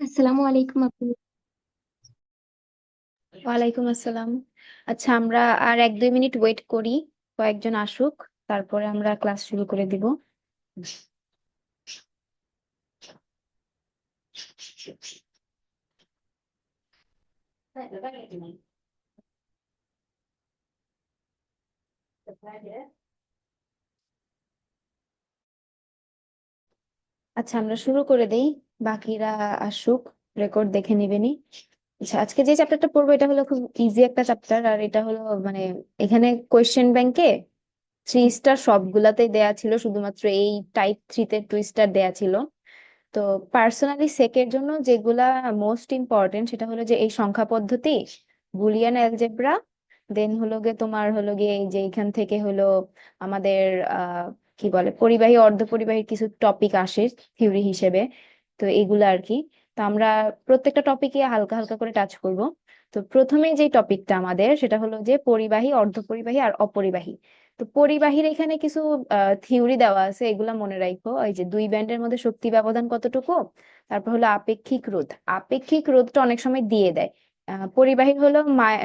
আসসালামু আলাইকুম আপু। ওয়ালাইকুম আসসালাম। আচ্ছা আমরা আর এক দুই মিনিট ওয়েট করি, কয়েকজন আসুক, তারপরে আমরা ক্লাস শুরু করে দিব। আচ্ছা আমরা শুরু করে দেই। বাকিরা আসুক রেকর্ড দেখে নিবেনি আচ্ছা আজকে যে চ্যাপ্টারটা পড়ব, এটা হলো খুব ইজি একটা চ্যাপ্টার আর এটা হলো মানে এখানে কোয়েশ্চেন ব্যাংকে থ্রি স্টার সবগুলাতেই দেয়া ছিল, শুধুমাত্র এই টাইপ থ্রিতে টু স্টার দেয়া ছিল। তো পার্সোনালি সেকের জন্য যেগুলা মোস্ট ইম্পর্টেন্ট সেটা হলো যে এই সংখ্যা পদ্ধতি বুলিয়ান অ্যালজেব্রা দেন হলো গিয়ে তোমার হলো গিয়ে এই যে এখান থেকে হলো আমাদের, আহ, কি বলে, পরিবাহী, অর্ধপরিবাহীর কিছু টপিক আসে থিওরি হিসেবে। তো এগুলো আর কি তো আমরা প্রত্যেকটা টপিকে হালকা হালকা করে টাচ করব। তো প্রথমে যে টপিকটা আমাদের, সেটা হলো যে পরিবাহী, অর্ধপরিবাহী আর অপরিবাহী। তো পরিবাহীর এখানে কিছু থিওরি দেওয়া আছে, এগুলা মনে রাখো। এই যে দুই ব্যান্ডের মধ্যে শক্তি ব্যবধান কতটুকু? তারপর হলো আপেক্ষিক রোধ। আপেক্ষিক রোধটা অনেক সময় দিয়ে দেয়। পরিবাহী হলো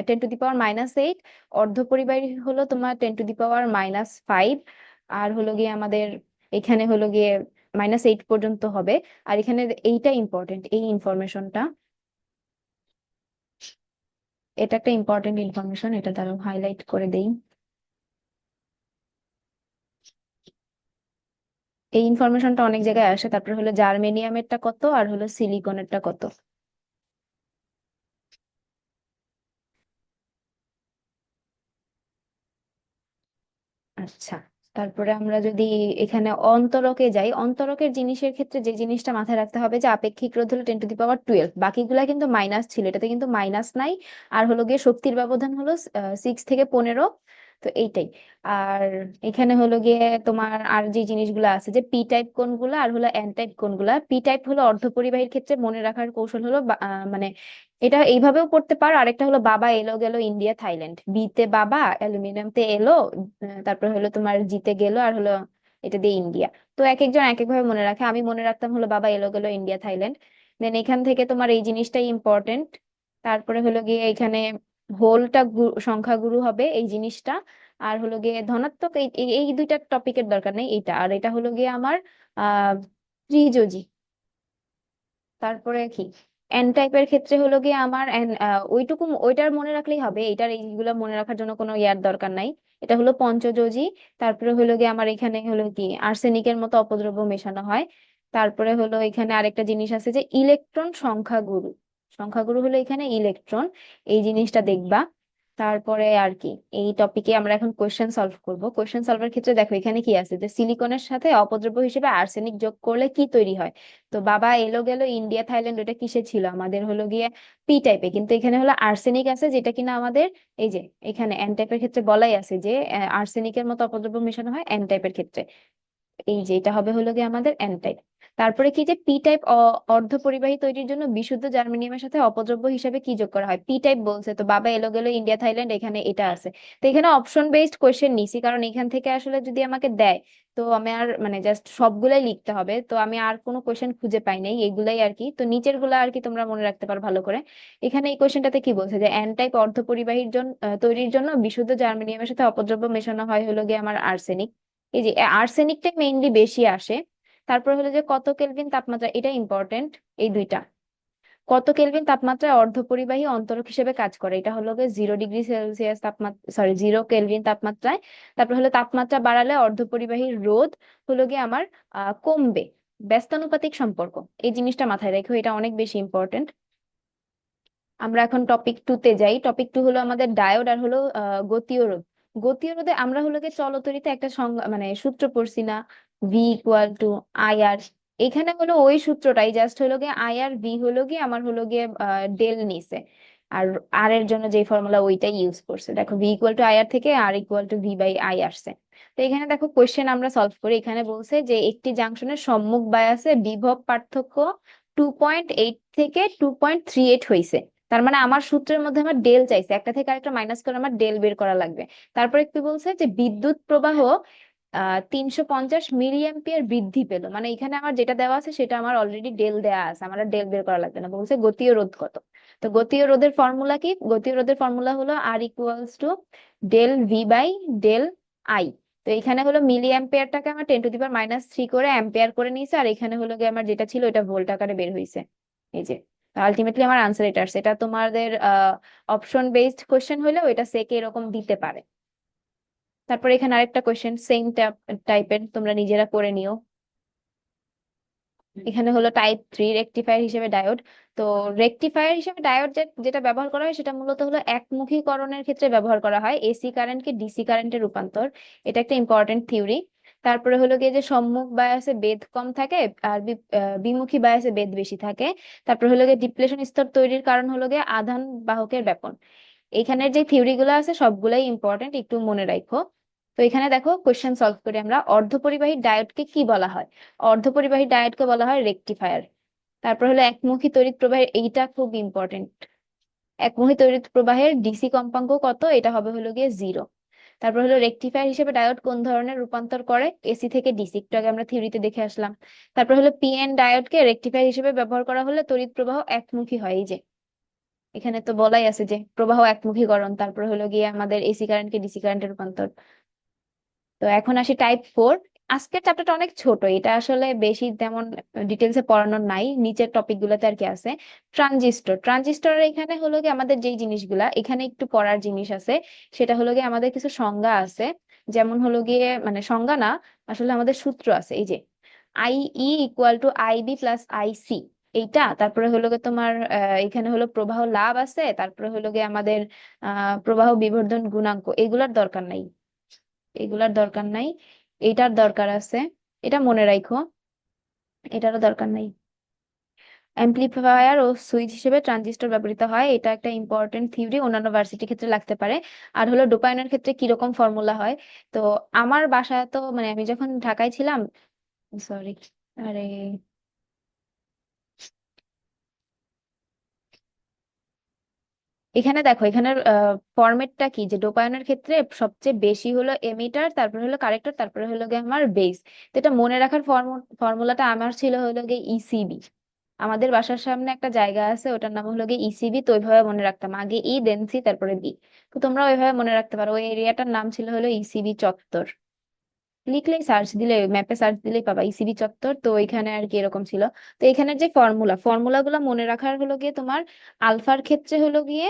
ten to the power minus eight অর্ধপরিবাহী হলো তোমার ten to the power minus five আর হলো গিয়ে আমাদের, এখানে হলো গিয়ে মাইনাস এইট পর্যন্ত হবে। আর এখানে এইটা ইম্পর্টেন্ট এই ইনফরমেশনটা এটা একটা ইম্পর্টেন্ট ইনফরমেশন এটা তারা হাইলাইট করে দেই। এই ইনফরমেশনটা অনেক জায়গায় আসে, তারপরে হলো জার্মেনিয়ামেরটা কত, আর হলো সিলিকনেরটা কত। আচ্ছা। তারপরে আমরা যদি এখানে অন্তরকে যাই, অন্তরকের জিনিসের ক্ষেত্রে যে জিনিসটা মাথায় রাখতে হবে যে আপেক্ষিক রোধ হলো ten to the power twelve বাকিগুলা কিন্তু মাইনাস ছিল, এটাতে কিন্তু মাইনাস নাই। আর হলো গিয়ে শক্তির ব্যবধান হলো সিক্স থেকে পনেরো। তো এইটাই। আর এখানে হলো গিয়ে তোমার আর যে জিনিসগুলো আছে যে পি টাইপ কোনগুলা আর হলো এন টাইপ কোনগুলা পি টাইপ হলো অর্ধপরিবাহীর ক্ষেত্রে মনে রাখার কৌশল হলো মানে এটা এইভাবেও পড়তে পারো। আরেকটা হলো বাবা এলো গেল ইন্ডিয়া, থাইল্যান্ড। বিতে বাবা, অ্যালুমিনিয়াম তে এলো তারপর হলো তোমার জিতে গেল আর হলো এটা দিয়ে ইন্ডিয়া। তো এক একজন এক এক ভাবে মনে রাখে। আমি মনে রাখতাম হলো বাবা এলো গেল ইন্ডিয়া, থাইল্যান্ড। দেন এখান থেকে তোমার এই জিনিসটাই ইম্পর্টেন্ট তারপরে হলো গিয়ে এখানে হোলটা সংখ্যাগুরু হবে এই জিনিসটা। আর হলো গিয়ে ধনাত্মক এই এই দুইটা টপিকের দরকার নেই এটা আর এটা হলো গিয়ে আমার, আহ, ত্রিযোজি। তারপরে কি? এন টাইপের ক্ষেত্রে হলো গিয়ে আমার ওইটুকু, ওইটার মনে রাখলেই হবে। এইটার এইগুলো মনে রাখার জন্য কোনো ইয়ার দরকার নাই। এটা হলো পঞ্চযোজি। তারপরে হলো গিয়ে আমার এখানে হলো কি? আর্সেনিকের মতো অপদ্রব্য মেশানো হয়। তারপরে হলো এখানে আরেকটা জিনিস আছে যে ইলেকট্রন সংখ্যাগুরু। সংখ্যাগুরু হলো এখানে ইলেকট্রন এই জিনিসটা দেখবা। তারপরে আর কি এই টপিকে আমরা এখন কোয়েশ্চেন সলভ করব। কোয়েশ্চেন সলভের ক্ষেত্রে দেখো এখানে কি আছে? যে সিলিকনের সাথে অপদ্রব্য হিসেবে আর্সেনিক যোগ করলে কি তৈরি হয়? তো বাবা এলো গেল ইন্ডিয়া থাইল্যান্ড ওটা কিসে ছিল? আমাদের হলো গিয়ে পি টাইপে কিন্তু এখানে হলো আর্সেনিক আছে যেটা কিনা আমাদের এই যে এখানে এন টাইপের ক্ষেত্রে বলাই আছে যে আর্সেনিকের মতো অপদ্রব্য মেশানো হয় এন টাইপের ক্ষেত্রে। এই যে এটা হবে হলো গিয়ে আমাদের এন টাইপ তারপরে কি যে পি টাইপ অর্ধপরিবাহী তৈরির জন্য বিশুদ্ধ জার্মেনিয়ামের সাথে অপদ্রব্য হিসেবে কি যোগ করা হয়? পি টাইপ বলছে, তো বাবা এলো গেলো ইন্ডিয়া থাইল্যান্ড এখানে এটা আছে। তো এখানে অপশন বেসড কোয়েশ্চেন নিছি, কারণ এখান থেকে আসলে যদি আমাকে দেয়, তো আমি আর মানে জাস্ট সবগুলাই লিখতে হবে, তো আমি আর কোনো কোয়েশ্চেন খুঁজে পাই নাই, এগুলাই আর কি। তো নিচেরগুলা আর কি তোমরা মনে রাখতে পারো ভালো করে। এখানে এই কোয়েশ্চেনটাতে কি বলছে যে এন টাইপ অর্ধপরিবাহীর জন্য তৈরির জন্য বিশুদ্ধ জার্মেনিয়ামের সাথে অপদ্রব্য মেশানো হয় হলো গিয়ে আমার আর্সেনিক এই যে আর্সেনিকটাই মেইনলি বেশি আসে তারপর হলো যে কত কেলভিন তাপমাত্রা এটা ইম্পর্টেন্ট এই দুইটা। কত কেলভিন তাপমাত্রায় অর্ধপরিবাহী অন্তরক হিসেবে কাজ করে? এটা হলো জিরো ডিগ্রি সেলসিয়াস তাপমাত্রা সরি জিরো কেলভিন তাপমাত্রায়। তারপর হলো তাপমাত্রা বাড়ালে অর্ধপরিবাহীর রোধ হলো গিয়ে আমার কমবে। ব্যস্তানুপাতিক সম্পর্ক, এই জিনিসটা মাথায় রেখো, এটা অনেক বেশি ইম্পর্টেন্ট আমরা এখন টপিক টু তে যাই। টপিক টু হলো আমাদের ডায়োড আর হলো গতীয় রোধ। গতীয় রোধে আমরা হলো গিয়ে চলতরিতে একটা মানে সূত্র পড়ছি না। V equal to I R এখানে হলো ওই সূত্রটাই জাস্ট হলো গিয়ে আই আর ভি হলো গিয়ে, আমার হলো গিয়ে ডেল নিছে। আর আর এর জন্য যে ফর্মুলা ওইটাই ইউজ করছে। দেখো V equal to I R থেকে R equal to V by I আসছে। তো এখানে দেখো কোয়েশ্চেন আমরা সলভ করি। এখানে বলছে যে, একটি জাংশনের সম্মুখ বায়াসে বিভব পার্থক্য টু পয়েন্ট এইট থেকে টু পয়েন্ট থ্রি এইট হয়েছে তার মানে আমার সূত্রের মধ্যে আমার ডেল চাইছে। একটা থেকে আরেকটা মাইনাস করে আমার ডেল বের করা লাগবে। তারপরে কি বলছে যে, বিদ্যুৎ প্রবাহ তিনশো পঞ্চাশ মিলি অ্যাম্পিয়ার বৃদ্ধি পেল। মানে এখানে আমার যেটা দেওয়া আছে সেটা আমার অলরেডি ডেল দেওয়া আছে, আমার ডেল বের করা লাগবে না। বলছে গতীয় রোধ কত তো গতীয় রোধের ফর্মুলা কি? গতীয় রোধের ফর্মুলা হলো R equals to del V by del I তো এখানে হলো মিলি অ্যাম্পিয়ারটাকে আমার ten to the power minus three করে অ্যাম্পিয়ার করে নিয়েছে, আর এখানে হলো গিয়ে আমার যেটা ছিল ওটা ভোল্ট আকারে বের হয়েছে এই যে আলটিমেটলি আমার আনসার এটা আসছে। এটা তোমাদের অপশন বেসড কোয়েশ্চেন হলেও এটা সেকে এরকম দিতে পারে। তারপর এখানে আরেকটা কোয়েশ্চেন সেম টাইপের তোমরা নিজেরা করে নিও। এখানে হলো টাইপ থ্রি রেকটিফায়ার হিসেবে ডায়োড তো রেকটিফায়ার হিসেবে ডায়োড যেটা ব্যবহার করা হয় সেটা মূলত হলো একমুখীকরণের ক্ষেত্রে ব্যবহার করা হয় এসি কারেন্টকে ডিসি কারেন্টে রূপান্তর। এটা একটা ইম্পর্টেন্ট থিওরি তারপরে হলো গিয়ে যে সম্মুখ বায়াসে বেদ কম থাকে আর বিমুখী বায়াসে বেদ বেশি থাকে। তারপরে হলো গিয়ে ডিপ্লেশন স্তর তৈরির কারণ হলো গিয়ে আধান বাহকের ব্যাপন। এখানের যে থিওরি গুলো আছে, সবগুলাই ইম্পর্টেন্ট একটু মনে রাখো। তো এখানে দেখো কোয়েশ্চেন সলভ করি আমরা অর্ধপরিবাহী ডায়োডকে কি বলা হয়? অর্ধপরিবাহী ডায়োডকে বলা হয় রেকটিফায়ার তারপর হলো একমুখী তড়িৎ প্রবাহের, এইটা খুব ইম্পর্টেন্ট একমুখী তড়িৎ প্রবাহের ডিসি কম্পাঙ্ক কত? এটা হবে হলো গিয়ে জিরো তারপর হলো রেকটিফায়ার হিসেবে ডায়োড কোন ধরনের রূপান্তর করে? এসি থেকে ডিসি একটু আগে আমরা থিওরিতে দেখে আসলাম। তারপর হলো পিএন ডায়োডকে রেকটিফায়ার হিসেবে ব্যবহার করা হলে তড়িৎ প্রবাহ একমুখী হয়, এই যে। এখানে তো বলাই আছে যে প্রবাহ একমুখীকরণ, তারপর হলো গিয়ে আমাদের এসি কারেন্টকে ডিসি কারেন্টে রূপান্তর। তো এখন আসি টাইপ ফোর আজকের চ্যাপ্টারটা অনেক ছোট, এটা আসলে বেশি তেমন ডিটেলসে পড়ানো নাই, নিচের টপিক গুলোতে আর কি আছে। ট্রানজিস্টর ট্রানজিস্টরের এখানে হলো কি আমাদের যেই জিনিসগুলা, এখানে একটু পড়ার জিনিস আছে, সেটা হলো গিয়ে আমাদের কিছু সংজ্ঞা আছে। যেমন হলো গিয়ে মানে সংজ্ঞা না, আসলে আমাদের সূত্র আছে, এই যে I E equal to I B plus I C এইটা, তারপরে হলো গিয়ে তোমার এখানে হলো প্রবাহ লাভ আছে, তারপরে হলো গিয়ে আমাদের আহ প্রবাহ বিবর্ধন গুণাঙ্ক, এগুলার দরকার নাই। এগুলার দরকার নাই, এটার দরকার আছে, এটা মনে রাখো এটারও দরকার নাই। অ্যাম্প্লিফায়ার ও সুইচ হিসেবে ট্রানজিস্টর ব্যবহৃত হয়, এটা একটা ইম্পর্টেন্ট থিওরি অন্যান্য ভার্সিটির ক্ষেত্রে লাগতে পারে। আর হলো ডোপাইনের ক্ষেত্রে কীরকম ফর্মুলা হয়, তো আমার বাসায় তো মানে আমি যখন ঢাকায় ছিলাম সরি আরে এখানে দেখো, এখানের ফরম্যাটটা কি? যে ডোপায়নের ক্ষেত্রে সবচেয়ে বেশি হলো এমিটার তারপরে হলো কারেক্টর তারপরে হলো গিয়ে আমার বেস তো এটা মনে রাখার ফর্মুলাটা আমার ছিল হলো গিয়ে ইসিবি আমাদের বাসার সামনে একটা জায়গা আছে, ওটার নাম হলো গিয়ে ইসিবি তো ওইভাবে মনে রাখতাম। আগে ই দেন সি তারপরে বি তো তোমরা ওইভাবে মনে রাখতে পারো। ওই এরিয়াটার নাম ছিল হলো ইসিবি চত্বর। লিখলেই সার্চ দিলে ম্যাপে সার্চ দিলেই পাবা ইসিবি চত্বর, তো এখানে আর কি এরকম ছিল। তো এখানে যে ফর্মুলা ফর্মুলা গুলো মনে রাখার হলো গিয়ে তোমার আলফার ক্ষেত্রে হলো গিয়ে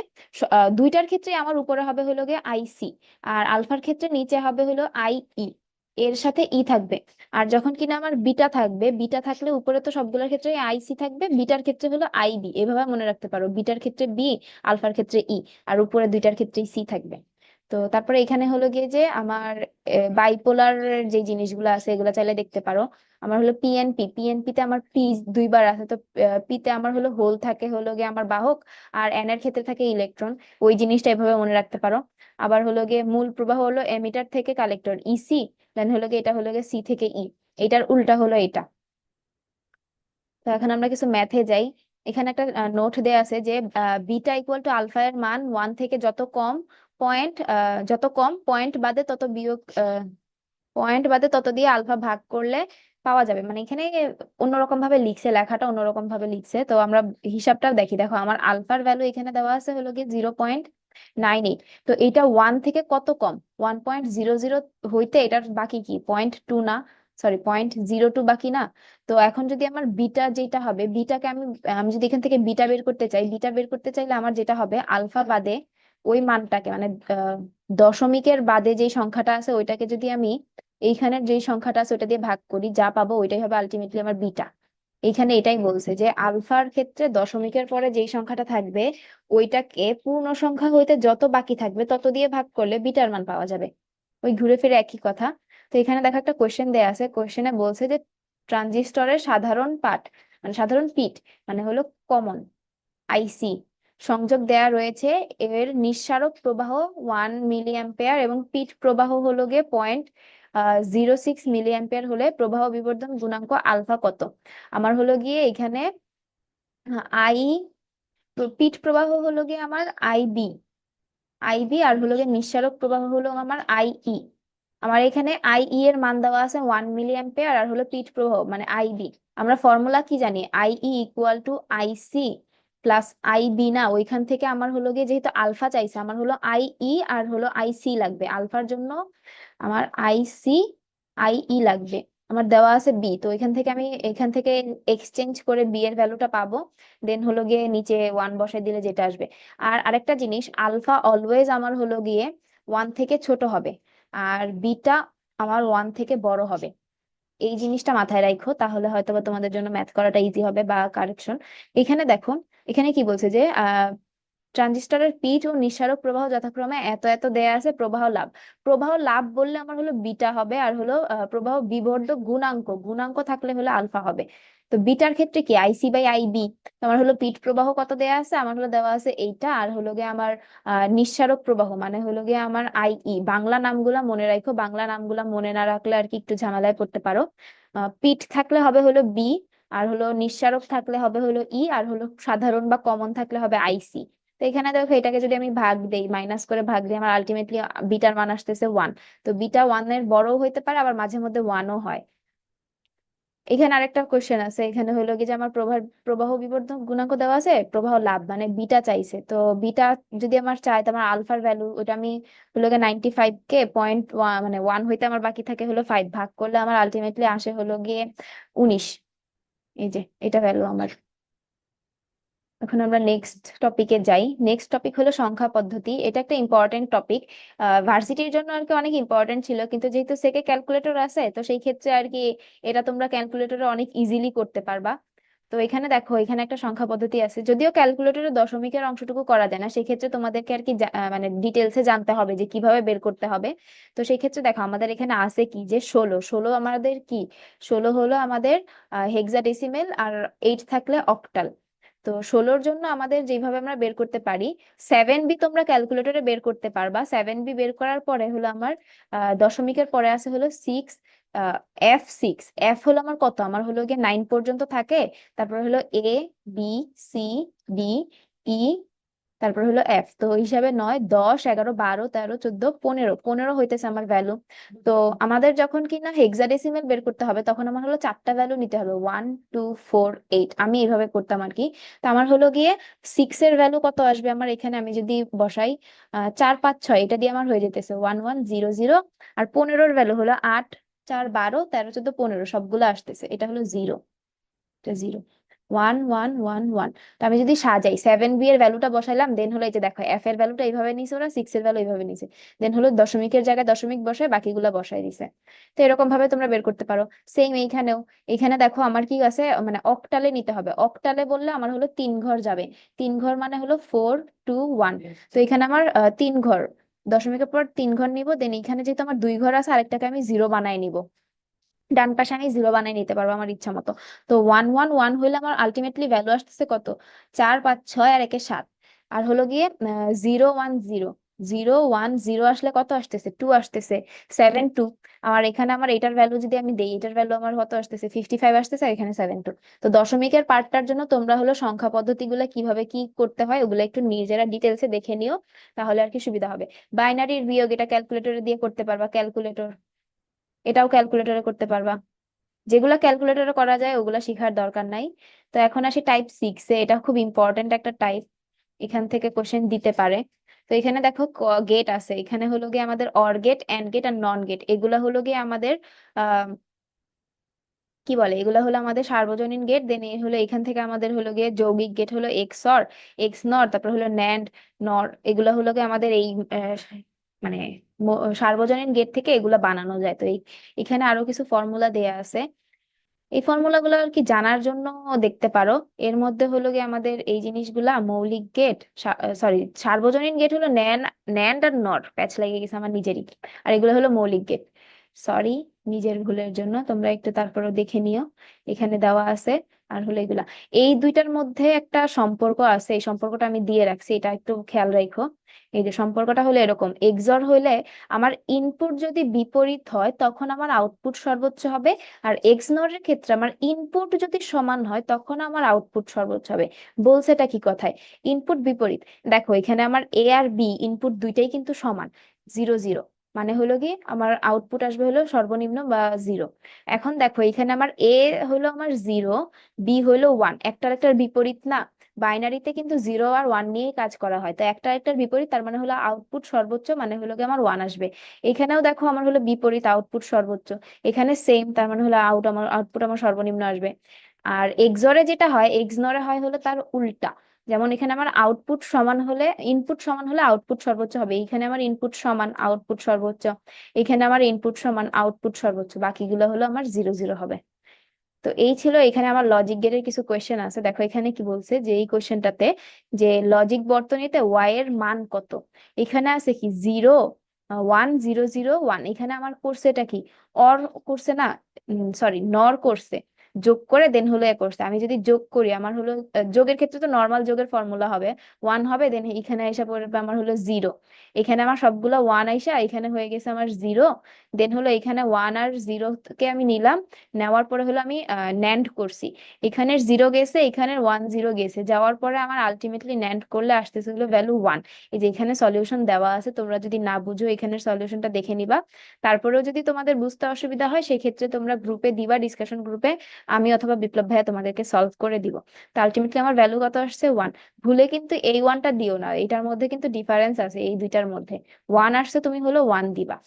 দুইটার ক্ষেত্রে আমার উপরে হবে হলো গিয়ে আইসি আর আলফার ক্ষেত্রে নিচে হবে হলো আই ই এর সাথে ই থাকবে। আর যখন কিনা আমার বিটা থাকবে বিটা থাকলে উপরে তো সবগুলোর ক্ষেত্রে আইসি থাকবে বিটার ক্ষেত্রে হলো আইবি এভাবে মনে রাখতে পারো। বিটার ক্ষেত্রে বি আলফার ক্ষেত্রে ই আর উপরে দুইটার ক্ষেত্রে সি থাকবে। তো তারপরে এখানে হলো গিয়ে যে আমার বাইপোলার যে জিনিসগুলো আছে, এগুলো চাইলে দেখতে পারো। আমার হলো পিএনপি পিএনপি তে আমার পি দুইবার আছে। তো পি তে আমার হলো হোল থাকে হলো গিয়ে আমার বাহক আর এন এর ক্ষেত্রে থাকে ইলেকট্রন ওই জিনিসটা এভাবে মনে রাখতে পারো। আবার হলো গিয়ে মূল প্রবাহ হলো এমিটার থেকে কালেক্টর ইসি দেন হলো গিয়ে এটা হলো গিয়ে সি থেকে ই এটার উল্টা হলো এটা। তো এখন আমরা কিছু ম্যাথে যাই। এখানে একটা নোট দেয়া আছে যে বিটা ইকুয়াল টু আলফা এর মান ওয়ান থেকে যত কম পয়েন্ট যত কম পয়েন্ট বাদে তত বিয়োগ পয়েন্ট বাদে তত দিয়ে আলফা ভাগ করলে পাওয়া যাবে। মানে এখানে অন্যরকম ভাবে লিখছে, লেখাটা অন্যরকম ভাবে লিখছে। তো আমরা হিসাবটা দেখি। দেখো, আমার আলফার ভ্যালু এখানে দেওয়া আছে হলো গিয়ে জিরো পয়েন্ট নাইন এইট তো এটা ওয়ান থেকে কত কম? ওয়ান পয়েন্ট জিরো জিরো হইতে এটার বাকি কি? পয়েন্ট টু না। সরি পয়েন্ট জিরো টু বাকি না। তো এখন যদি আমার বিটা যেটা হবে বিটাকে আমি আমি যদি এখান থেকে বিটা বের করতে চাই বিটা বের করতে চাইলে আমার যেটা হবে, আলফা বাদে ওই মানটাকে মানে দশমিকের বাদে যে সংখ্যাটা আছে ওইটাকে যদি আমি এইখানের যে সংখ্যাটা আছে ওটা দিয়ে ভাগ করি, যা পাবো ওইটাই হবে আলটিমেটলি আমার বিটা। এইখানে এটাই বলছে যে আলফার ক্ষেত্রে দশমিকের পরে যেই সংখ্যাটা থাকবে, ওইটাকে পূর্ণ সংখ্যা হইতে যত বাকি থাকবে তত দিয়ে ভাগ করলে বিটার মান পাওয়া যাবে। ওই ঘুরে ফিরে একই কথা। তো এখানে দেখো একটা কোয়েশ্চেন দেয়া আছে। কোয়েশ্চেনে বলছে যে ট্রানজিস্টরের সাধারণ পাঠ মানে সাধারণ পিট মানে হলো কমন আইসি সংযোগ দেয়া রয়েছে। এর নিঃসারক প্রবাহ ওয়ান মিলি অ্যাম্পেয়ার এবং পিট প্রবাহ হলো গিয়ে point zero six milli ampere হলে প্রবাহ বিবর্ধন গুণাঙ্ক আলফা কত? আমার হলো গিয়ে এখানে আই পিট প্রবাহ হলো গিয়ে আমার আইবি আইবি আর হলো গিয়ে নিঃসারক প্রবাহ হলো আমার আইই আমার এখানে আই ই এর মান দেওয়া আছে ওয়ান মিলি অ্যাম্পিয়ার আর হলো পিট প্রবাহ মানে আইবি আমরা ফর্মুলা কি জানি? I E equal to I C plus I B না, ওইখান থেকে আমার হলো গিয়ে যেহেতু আলফা চাইছে, আমার হলো আই ই আর হলো আই সি লাগবে। আলফার জন্য আমার আই সি আই ই লাগবে। আমার দেওয়া আছে বি তো এখান থেকে আমি এখান থেকে এক্সচেঞ্জ করে বি এর ভ্যালুটা পাবো। দেন হলো গিয়ে নিচে ওয়ান বসাই দিলে যেটা আসবে। আর আরেকটা জিনিস, আলফা অলওয়েজ আমার হলো গিয়ে ওয়ান থেকে ছোট হবে, আর বিটা আমার ওয়ান থেকে বড় হবে। এই জিনিসটা মাথায় রাখো তাহলে হয়তো বা তোমাদের জন্য ম্যাথ করাটা ইজি হবে বা কারেকশন এখানে দেখো, এখানে কি বলছে যে আহ ট্রানজিস্টরের পিচ ও নিঃসারক প্রবাহ যথাক্রমে এত এত দেয়া আছে, প্রবাহ লাভ। প্রবাহ লাভ বললে আমার হলো বিটা হবে আর হলো প্রবাহ বিবর্ধক গুণাঙ্ক। গুণাঙ্ক থাকলে হলো আলফা হবে। তো বিটার ক্ষেত্রে কি? আইসি বাই আইবি আমার হলো পিট প্রবাহ কত দেয়া আছে? আমার হলো দেওয়া আছে এইটা। আর হলো গিয়ে আমার নিঃসারক প্রবাহ মানে হলো গিয়ে আমার আইই বাংলা নামগুলা মনে রাখো। বাংলা নামগুলা মনে না রাখলে আর কি একটু ঝামেলায় পড়তে পারো। পিট থাকলে হবে হলো বি আর হলো নিঃসারক থাকলে হবে হলো ই আর হলো সাধারণ বা কমন থাকলে হবে আইসি তো এখানে দেখো, এটাকে যদি আমি ভাগ দেই মাইনাস করে ভাগ দিই, আমার আলটিমেটলি বিটার মান আসতেছে ওয়ান তো বিটা ওয়ানের বড়ও হইতে পারে, আবার মাঝে মধ্যে ওয়ানও হয়। এখানে আরেকটা কোশ্চেন আছে। এখানে হলো কি যে আমার প্রবাহ প্রবাহ বিবর্ধক গুণাঙ্ক দেওয়া আছে, প্রবাহ লাভ মানে বিটা চাইছে। তো বিটা যদি আমার চাই তো আমার আলফার ভ্যালু ওটা আমি হলো গিয়ে নাইনটি ফাইভ কে পয়েন্ট মানে ওয়ান হইতে আমার বাকি থাকে হলো ফাইভ ভাগ করলে আমার আলটিমেটলি আসে হলো গিয়ে উনিশ। এই যে, এটা ভ্যালু আমার। এখন আমরা নেক্সট টপিকে যাই। নেক্সট টপিক হলো সংখ্যা পদ্ধতি। এটা একটা ইম্পর্টেন্ট টপিক ভার্সিটির জন্য আর কি অনেক ইম্পর্টেন্ট ছিল, কিন্তু যেহেতু সেকে ক্যালকুলেটর আছে, তো সেই ক্ষেত্রে আর কি এটা তোমরা ক্যালকুলেটরে অনেক ইজিলি করতে পারবা। তো এখানে দেখো, এখানে একটা সংখ্যা পদ্ধতি আছে। যদিও ক্যালকুলেটরে দশমিকের অংশটুকু করা যায় না সেই ক্ষেত্রে তোমাদেরকে আর কি মানে ডিটেলসে জানতে হবে যে কীভাবে বের করতে হবে। তো সেই ক্ষেত্রে দেখো, আমাদের এখানে আছে কি? যে ষোলো। ষোলো আমাদের কি? ষোলো হলো আমাদের হেক্সাডেসিমেল আর এইট থাকলে অক্টাল তো ষোলোর জন্য আমাদের যেভাবে আমরা বের করতে পারি সেভেন বি তোমরা ক্যালকুলেটরে বের করতে পারবা। সেভেন বি বের করার পরে হলো আমার দশমিকের পরে আছে হলো সিক্স এফ সিক্স এফ হলো আমার কত? আমার হলো গিয়ে নাইন পর্যন্ত থাকে। তারপরে হলো A B C D E তারপর হলো এফ তো হিসাবে নয়, দশ, এগারো, বারো, তেরো, চোদ্দ, পনেরো পনেরো হইতেছে আমার ভ্যালু তো আমাদের যখন কিনা হেক্সাডেসিমেল বের করতে হবে, তখন আমার হলো চারটা ভ্যালু নিতে হবে ওয়ান টু ফোর এইট আমি এইভাবে করতাম আর কি। তো আমার হলো গিয়ে সিক্স এর ভ্যালু কত আসবে আমার এখানে আমি যদি বসাই চার, পাঁচ, ছয়, এটা দিয়ে আমার হয়ে যেতেছে ওয়ান ওয়ান জিরো জিরো আর পনেরোর ভ্যালু হলো আট, চার, বারো, তেরো, চোদ্দ, পনেরো, সবগুলো আসতেছে, এটা হলো জিরো এটা zero one one one one. তো আমি যদি সাজাই সেভেন বি এর ভ্যালুটা বসাইলাম দেন হলো এই যে দেখো এফ এর ভ্যালুটা এইভাবে নিছে ওরা সিক্স এর ভ্যালু এইভাবে নিছে। দেন হলো দশমিকের জায়গায় দশমিক বসায় বাকিগুলা বসাই দিছে। তো এরকম ভাবে তোমরা বের করতে পারো। সেম এইখানেও। এখানে দেখো আমার কি আছে মানে অক্টালে নিতে হবে। অক্টালে বললে আমার হলো তিন ঘর যাবে। তিন ঘর মানে হলো ফোর টু ওয়ান তো এখানে আমার তিন ঘর। দশমিকের পর তিন ঘর নিব দেন এখানে যেহেতু আমার দুই ঘর আছে আরেকটাকে আমি জিরো বানাই নিব। ডান পাশে আমি জিরো বানাই নিতে পারব আমার ইচ্ছা মতো। তো ওয়ান ওয়ান ওয়ান হইলে আমার আলটিমেটলি ভ্যালু আসতেছে কত? চার, পাঁচ, ছয় আর একে সাত। আর হলো গিয়ে zero one zero zero one zero আসলে কত আসতেছে? টু আসতেছে। সেভেন টু আমার এখানে আমার এটার ভ্যালু যদি আমি দেই, এটার ভ্যালু আমার কত আসতেছে? ফিফটি ফাইভ আসতেছে এখানে সেভেন টু তো দশমিকের পার্টটার জন্য তোমরা হলো সংখ্যা পদ্ধতি পদ্ধতিগুলো কীভাবে কি করতে হয়, ওগুলো একটু নিজেরা ডিটেলসে দেখে নিও, তাহলে আর কি সুবিধা হবে। বাইনারির বিয়োগ এটা ক্যালকুলেটরে দিয়ে করতে পারবা ক্যালকুলেটর এটাও ক্যালকুলেটরে করতে পারবা। যেগুলা ক্যালকুলেটরে করা যায়, ওগুলো শেখার দরকার নাই। তো এখন আসি টাইপ সিক্সে এটা খুব ইম্পর্টেন্ট একটা টাইপ এখান থেকে কোশ্চেন দিতে পারে। তো এখানে দেখো গেট আছে। এখানে হলো গিয়ে আমাদের অর গেট এন্ড গেট আর নন গেট এগুলো হলো গিয়ে আমাদের, আহ, কি বলে? এগুলো হলো আমাদের সার্বজনীন গেট দেন এ হলো এখান থেকে আমাদের হলো গিয়ে যৌগিক গেট হলো এক্স অর এক্স নর তারপর হলো ন্যান্ড নর এগুলো হলো গিয়ে আমাদের এই মানে সার্বজনীন গেট থেকে এগুলা বানানো যায়। তো এখানে আরও কিছু ফর্মুলা দেয়া আছে। এই ফর্মুলাগুলো আর কি জানার জন্য দেখতে পারো। এর মধ্যে হলো গিয়ে আমাদের এই জিনিসগুলা মৌলিক গেট সরি সার্বজনীন গেট হলো ন্যান, ন্যান্ড আর নট। প্যাচ লেগে গেছে আমার নিজেরই। আর এগুলো হলো মৌলিক গেট সরি নিজের ভুলের জন্য তোমরা একটু তারপরে দেখে নিও, এখানে দেওয়া আছে আর হলো এগুলা। এই দুইটার মধ্যে একটা সম্পর্ক আছে, এই সম্পর্কটা আমি দিয়ে রাখছি, এটা একটু খেয়াল রাখো। এই যে সম্পর্কটা হলো এরকম, এক্সর হইলে আমার ইনপুট যদি বিপরীত হয়, তখন আমার আউটপুট সর্বোচ্চ হবে, আর এক্স নরের ক্ষেত্রে আমার ইনপুট যদি সমান হয়, তখন আমার আউটপুট সর্বোচ্চ হবে। বলছে এটা কি কথায়? ইনপুট বিপরীত। দেখো, এখানে আমার এ আর বি ইনপুট দুইটাই কিন্তু সমান জিরো জিরো মানে হলো কি আমার আউটপুট আসবে হলো সর্বনিম্ন বা জিরো এখন দেখো এখানে আমার এ হলো আমার জিরো বি হলো ওয়ান একটা একটার বিপরীত না বাইনারিতে কিন্তু জিরো আর ওয়ান নিয়েই কাজ করা হয়। তো একটা একটার বিপরীত, তার মানে হলো আউটপুট সর্বোচ্চ মানে হলো কি আমার ওয়ান আসবে। এখানেও দেখো আমার হলো বিপরীত আউটপুট সর্বোচ্চ। এখানে সেম তার মানে হলো আউট আমার আউটপুট আমার সর্বনিম্ন আসবে। আর এক্সরে যেটা হয়, এক্সনরে হয় হলো তার উল্টা। যেমন এখানে আমার আউটপুট সমান হলে, ইনপুট সমান হলে আউটপুট সর্বোচ্চ হবে। এখানে আমার ইনপুট সমান, আউটপুট সর্বোচ্চ। এখানে আমার ইনপুট সমান, আউটপুট সর্বোচ্চ। বাকিগুলো হলো আমার জিরো জিরো হবে। তো এই ছিল এখানে আমার লজিক গেটের কিছু কোয়েশ্চেন আছে। দেখো এখানে কি বলছে যে এই কোয়েশ্চেনটাতে যে লজিক বর্তনীতে ওয়াই এর মান কত? এখানে আছে কি zero one zero zero one এখানে আমার করছে এটা কি? অর করছে না সরি নর করছে যোগ করে দেন হলো এ করছে। আমি যদি যোগ করি, আমার হলো যোগের ক্ষেত্রে তো নর্মাল যোগের ফর্মুলা হবে। ওয়ান হবে দেন এখানে এসে পড়বে আমার হলো জিরো এখানে আমার সবগুলো ওয়ান আইসা, এখানে হয়ে গেছে আমার জিরো দেন হলো এখানে ওয়ান আর জিরো কে আমি নিলাম। নেওয়ার পরে হলো আমি ন্যান্ড করছি। এখানের জিরো গেছে এখানের ওয়ান জিরো গেছে। যাওয়ার পরে আমার আলটিমেটলি ন্যান্ড করলে আসতেছে হলো ভ্যালু ওয়ান এই যে এখানে সলিউশন দেওয়া আছে, তোমরা যদি না বুঝো এখানের সলিউশনটা দেখে নিবা। তারপরেও যদি তোমাদের বুঝতে অসুবিধা হয়, সেক্ষেত্রে তোমরা গ্রুপে দিবা ডিসকাশন গ্রুপে আমি অথবা বিপ্লব ভাইয়া তোমাদেরকে সলভ করে দিব। তো আলটিমেটলি আমার ভ্যালু কত আসছে? ওয়ান ভুলে কিন্তু এই ওয়ানটা দিও না, এটার মধ্যে কিন্তু ডিফারেন্স আছে এই দুইটার মধ্যে। ওয়ান আসছে তুমি হলো ওয়ান দিবা।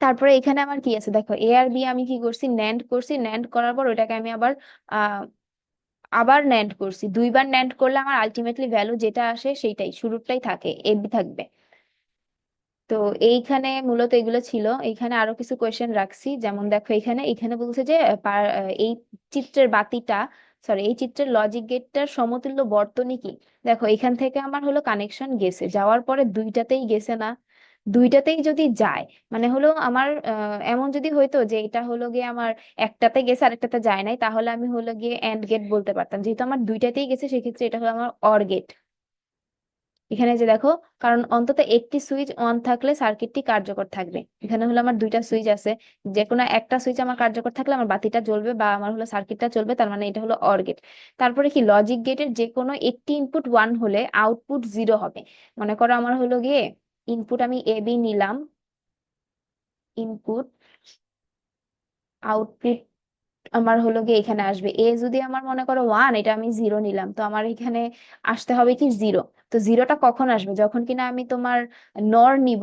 তারপরে এখানে আমার কি আছে? দেখো এ আর বি আমি কি করছি? ন্যান্ড করছি। ন্যান্ড করার পর ওটাকে আমি আবার আহ আবার ন্যান্ড করছি। দুইবার ন্যান্ড করলে আমার আলটিমেটলি ভ্যালু যেটা আসে সেইটাই, শুরুরটাই থাকে এ বি থাকবে। তো এইখানে মূলত এগুলো ছিল। এইখানে আরও কিছু কোয়েশ্চেন রাখছি। যেমন দেখো এখানে এখানে বলছে যে এই চিত্রের বাতিটা সরি এই চিত্রের লজিক গেটটার সমতুল্য বর্তনী কি? দেখো, এখান থেকে আমার হলো কানেকশন গেছে। যাওয়ার পরে দুইটাতেই গেছে না। দুইটাতেই যদি যায় মানে হলো আমার এমন যদি হইতো যে এটা হলো গিয়ে আমার একটাতে গেছে, আরেকটাতে যায় নাই, তাহলে আমি হলো গিয়ে এন্ড গেট বলতে পারতাম। যেহেতু আমার দুইটাতেই গেছে, সেক্ষেত্রে এটা হলো আমার অর গেট এখানে যে দেখো, কারণ অন্তত একটি সুইচ অন থাকলে সার্কিটটি কার্যকর থাকবে। এখানে হলো আমার দুইটা সুইচ আছে। যে কোনো একটা সুইচ আমার কার্যকর থাকলে আমার বাতিটা জ্বলবে বা আমার হলো সার্কিটটা চলবে, তার মানে এটা হলো অর গেট তারপরে কি? লজিক গেটের যে কোনো একটি ইনপুট ওয়ান হলে আউটপুট জিরো হবে। মনে করো আমার হলো গিয়ে ইনপুট আমি এ বি নিলাম। ইনপুট আউটপুট আমার হলো গিয়ে এখানে আসবে। এ যদি আমার মনে করো ওয়ান এটা আমি জিরো নিলাম, তো আমার এখানে আসতে হবে কি জিরো তো জিরোটা কখন আসবে? যখন কিনা আমি তোমার নর নিব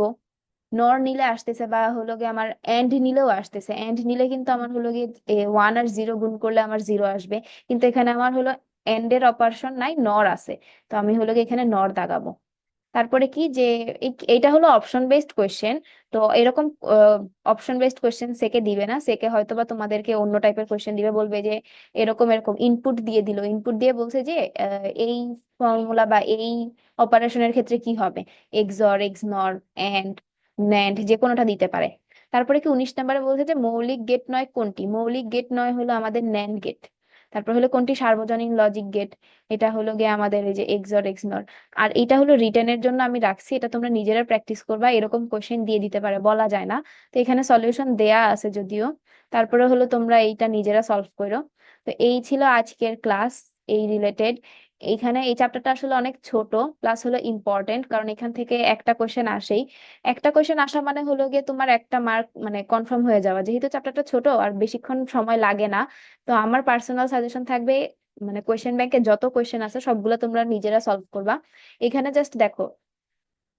নর নিলে আসতেছে বা হলো গিয়ে আমার এন্ড নিলেও আসতেছে। এন্ড নিলে কিন্তু আমার হলো গিয়ে ওয়ান আর জিরো গুণ করলে আমার জিরো আসবে। কিন্তু এখানে আমার হলো এন্ড এর অপারেশন নাই নর আছে। তো আমি হলো গিয়ে এখানে নর দাগাবো। তারপরে কি যে এইটা হলো অপশন বেসড কোয়েশ্চেন তো এরকম অপশন বেসড কোয়েশ্চেন সেকে দিবে না সেকে হয়তো বা তোমাদেরকে অন্য টাইপের কোয়েশ্চেন দিবে, বলবে যে এরকম এরকম ইনপুট দিয়ে দিল ইনপুট দিয়ে বলছে যে এই ফর্মুলা বা এই অপারেশনের ক্ষেত্রে কি হবে? এক্সঅর এক্সনর অ্যান্ড ন্যান্ড যে কোনোটা দিতে পারে। তারপরে কি উনিশ নম্বরে বলছে যে মৌলিক গেট নয় কোনটি? মৌলিক গেট নয় হলো আমাদের ন্যান্ড গেট তারপর হলো কোনটি? সার্বজনীন লজিক গেট এটা হলো গিয়ে আমাদের এই যে এক্সর এক্সনর আর এটা হলো রিটেনের জন্য আমি রাখছি, এটা তোমরা নিজেরা প্র্যাকটিস করবা, এরকম কোশ্চেন দিয়ে দিতে পারে, বলা যায় না। তো এখানে সলিউশন দেয়া আছে যদিও, তারপরে হলো তোমরা এইটা নিজেরা সলভ করো। তো এই ছিল আজকের ক্লাস এই রিলেটেড এইখানে এই চ্যাপ্টারটা আসলে অনেক ছোট প্লাস হলো ইম্পর্টেন্ট কারণ এখান থেকে একটা কোশ্চেন আসেই। একটা কোশ্চেন আসা মানে হলো গিয়ে তোমার একটা মার্ক মানে কনফার্ম হয়ে যাওয়া। যেহেতু চ্যাপ্টারটা ছোট আর বেশিক্ষণ সময় লাগে না, তো আমার পার্সোনাল সাজেশন থাকবে মানে কোয়েশ্চেন ব্যাংকে যত কোয়েশ্চেন আছে সবগুলো তোমরা নিজেরা সলভ করবা। এখানে জাস্ট দেখো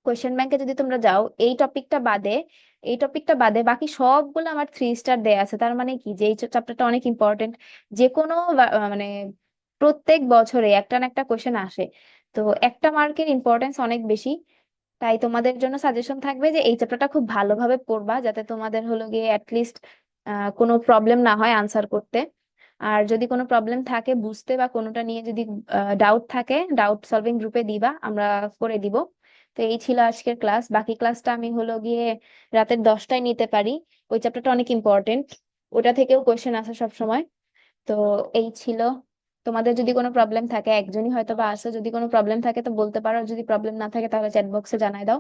কোয়েশ্চেন ব্যাংকে যদি তোমরা যাও, এই টপিকটা বাদে, এই টপিকটা বাদে বাকি সবগুলো আমার থ্রি স্টার দেয়া আছে। তার মানে কি? যে এই চ্যাপ্টারটা অনেক ইম্পর্টেন্ট যে কোনো মানে প্রত্যেক বছরে একটা না একটা কোয়েশ্চেন আসে। তো একটা মার্কের ইম্পর্টেন্স অনেক বেশি। তাই তোমাদের জন্য সাজেশন থাকবে যে এই চ্যাপ্টারটা খুব ভালোভাবে পড়বা, যাতে তোমাদের হলো গিয়ে অ্যাটলিস্ট কোনো প্রবলেম না হয় আনসার করতে। আর যদি কোনো প্রবলেম থাকে বুঝতে বা কোনোটা নিয়ে যদি ডাউট থাকে ডাউট সলভিং গ্রুপে দিবা, আমরা করে দিব। তো এই ছিল আজকের ক্লাস বাকি ক্লাসটা আমি হলো গিয়ে রাতের দশটায় নিতে পারি। ওই চ্যাপ্টারটা অনেক ইম্পর্টেন্ট ওটা থেকেও কোয়েশ্চেন আসে সব সময় তো এই ছিল তোমাদের যদি কোনো প্রবলেম থাকে, একজনই হয়তো বা আসে যদি কোনো প্রবলেম থাকে তো বলতে পারো, যদি প্রবলেম না থাকে তাহলে চ্যাট বক্সে জানাই দাও।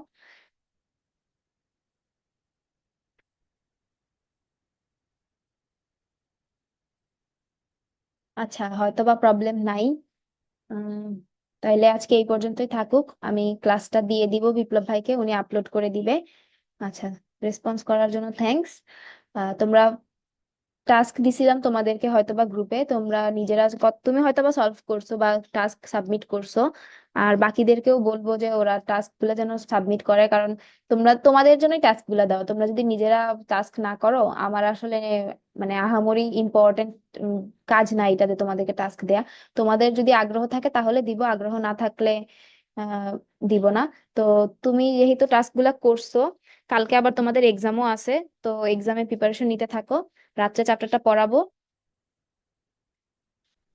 আচ্ছা হয়তো বা প্রবলেম নাই তাইলে আজকে এই পর্যন্তই থাকুক। আমি ক্লাসটা দিয়ে দিব বিপ্লব ভাইকে, উনি আপলোড করে দিবে। আচ্ছা রেসপন্স করার জন্য থ্যাঙ্কস তোমরা টাস্ক দিছিলাম তোমাদেরকে হয়তোবা গ্রুপে তোমরা নিজেরা তুমি হয়তোবা সলভ করছ বা টাস্ক সাবমিট করছ। আর বাকিদেরকেও বলব যে ওরা টাস্কগুলো যেন সাবমিট করে, কারণ তোমরা, তোমাদের জন্যই টাস্কগুলা দাও। তোমরা যদি নিজেরা টাস্ক না করো, আমার আসলে মানে আহামরি ইম্পর্টেন্ট কাজ না এটাতে তোমাদেরকে টাস্ক দেয়া। তোমাদের যদি আগ্রহ থাকে তাহলে দিব, আগ্রহ না থাকলে, আহ, দিব না। তো তুমি যেহেতু টাস্কগুলা করছ কালকে আবার তোমাদের এক্সামও আছে, তো এক্সামে প্রিপারেশন নিতে থাকো। রাত্রে চ্যাপ্টারটা পড়াবো।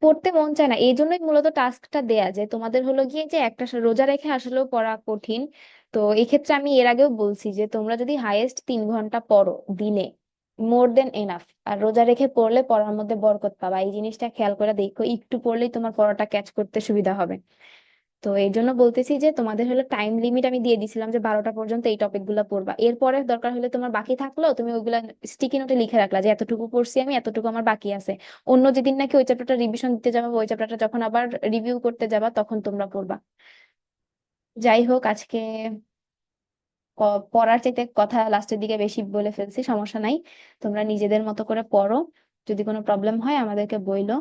পড়তে মন চায় না, এই জন্যই মূলত টাস্কটা দেয়া যে তোমাদের হলো গিয়ে যে একটা রোজা রেখে আসলেও পড়া কঠিন। তো এই ক্ষেত্রে আমি এর আগেও বলছি যে তোমরা যদি হাইয়েস্ট তিন ঘণ্টা পড়ো দিনে মোর দেন এনাফ আর রোজা রেখে পড়লে পড়ার মধ্যে বরকত পাবা। এই জিনিসটা খেয়াল করে দেখো, একটু পড়লেই তোমার পড়াটা ক্যাচ করতে সুবিধা হবে। তো এই জন্য বলতেছি যে তোমাদের হলো টাইম লিমিট আমি দিয়ে দিছিলাম যে বারোটা পর্যন্ত এই টপিকগুলা পড়বা। এরপরে দরকার হলে তোমার বাকি থাকল, তুমি ওইগুলা স্টিকি নোটে লিখে রাখলা যে এতটুকু পড়ছি আমি, এতটুকু আমার বাকি আছে। অন্য যেদিন নাকি ওই চ্যাপ্টারটা রিভিশন দিতে যাবা, ওই চ্যাপ্টারটা যখন আবার রিভিউ করতে যাবা, তখন তোমরা পড়বা। যাই হোক, আজকে পড়ার চাইতে কথা লাস্টের দিকে বেশি বলে ফেলছি, সমস্যা নাই। তোমরা নিজেদের মতো করে পড়ো। যদি কোনো প্রবলেম হয় আমাদেরকে বইলো।